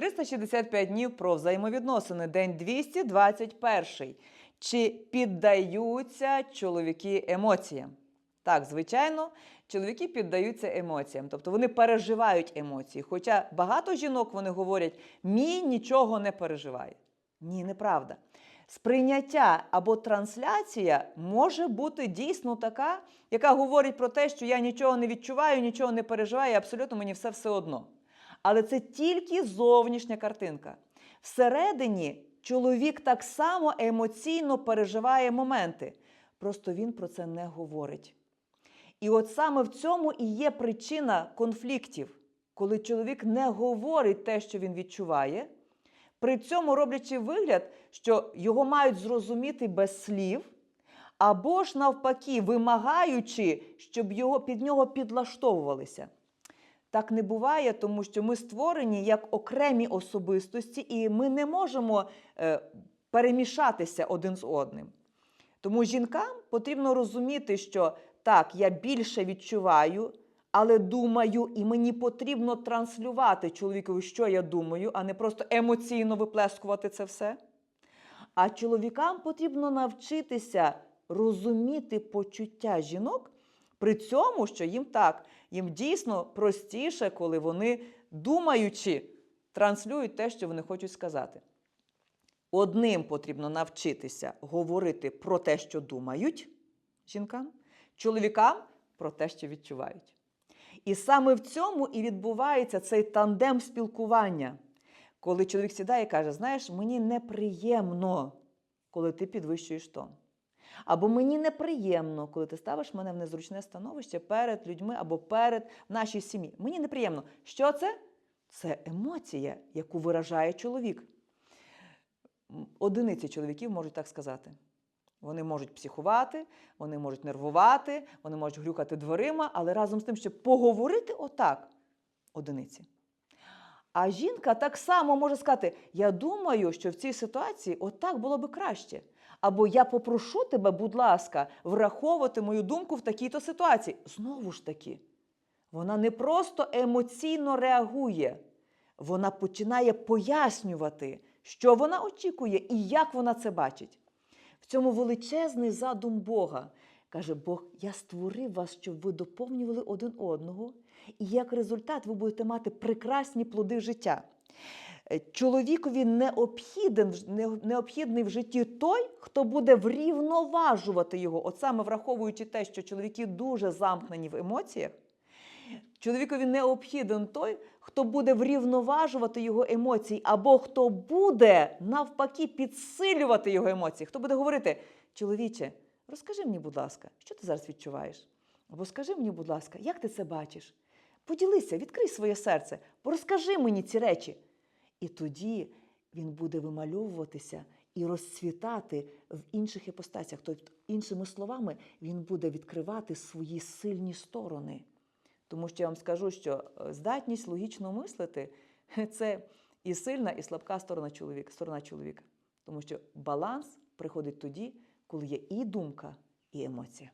365 днів про взаємовідносини. День 221. Чи піддаються чоловіки емоціям? Так, звичайно, чоловіки піддаються емоціям, тобто вони переживають емоції. Хоча багато жінок вони говорять, мій нічого не переживає. Ні, неправда. Сприйняття або трансляція може бути дійсно така, яка говорить про те, що я нічого не відчуваю, нічого не переживаю, абсолютно мені все все одно. Але це тільки зовнішня картинка. Всередині чоловік так само емоційно переживає моменти, просто він про це не говорить. І от саме в цьому і є причина конфліктів, коли чоловік не говорить те, що він відчуває, при цьому роблячи вигляд, що його мають зрозуміти без слів, або ж навпаки, вимагаючи, щоб його під нього підлаштовувалися. Так не буває, тому що ми створені як окремі особистості, і ми не можемо е, перемішатися один з одним. Тому жінкам потрібно розуміти, що так, я більше відчуваю, але думаю, і мені потрібно транслювати чоловікові, що я думаю, а не просто емоційно виплескувати це все. А чоловікам потрібно навчитися розуміти почуття жінок, при цьому, що їм так, їм дійсно простіше, коли вони, думаючи, транслюють те, що вони хочуть сказати. Одним потрібно навчитися говорити про те, що думають жінкам, чоловікам про те, що відчувають. І саме в цьому і відбувається цей тандем спілкування, коли чоловік сідає і каже: Знаєш, мені неприємно, коли ти підвищуєш тон. Або мені неприємно, коли ти ставиш мене в незручне становище перед людьми або перед нашій сім'ї. Мені неприємно. Що це? Це емоція, яку виражає чоловік. Одиниці чоловіків можуть так сказати. Вони можуть психувати, вони можуть нервувати, вони можуть грюкати дверима, але разом з тим, щоб поговорити отак одиниці. А жінка так само може сказати: Я думаю, що в цій ситуації отак було би краще. Або я попрошу тебе, будь ласка, враховувати мою думку в такій-то ситуації. Знову ж таки, вона не просто емоційно реагує, вона починає пояснювати, що вона очікує і як вона це бачить. В цьому величезний задум Бога. Каже Бог: Я створив вас, щоб ви доповнювали один одного, і як результат ви будете мати прекрасні плоди життя. Е, Чоловікові необхідний в житті той, хто буде врівноважувати його. От саме враховуючи те, що чоловіки дуже замкнені в емоціях, чоловікові необхіден той, хто буде врівноважувати його емоції, або хто буде навпаки підсилювати його емоції, хто буде говорити: чоловіче, розкажи мені, будь ласка, що ти зараз відчуваєш? Або скажи мені, будь ласка, як ти це бачиш? Поділися, відкрий своє серце, розкажи мені ці речі. І тоді він буде вимальовуватися і розцвітати в інших іпостасях. Тобто, іншими словами, він буде відкривати свої сильні сторони. Тому що я вам скажу, що е, здатність логічно мислити це і сильна, і слабка сторона чоловіка. Сторона чоловіка. Тому що баланс приходить тоді, коли є і думка, і емоція.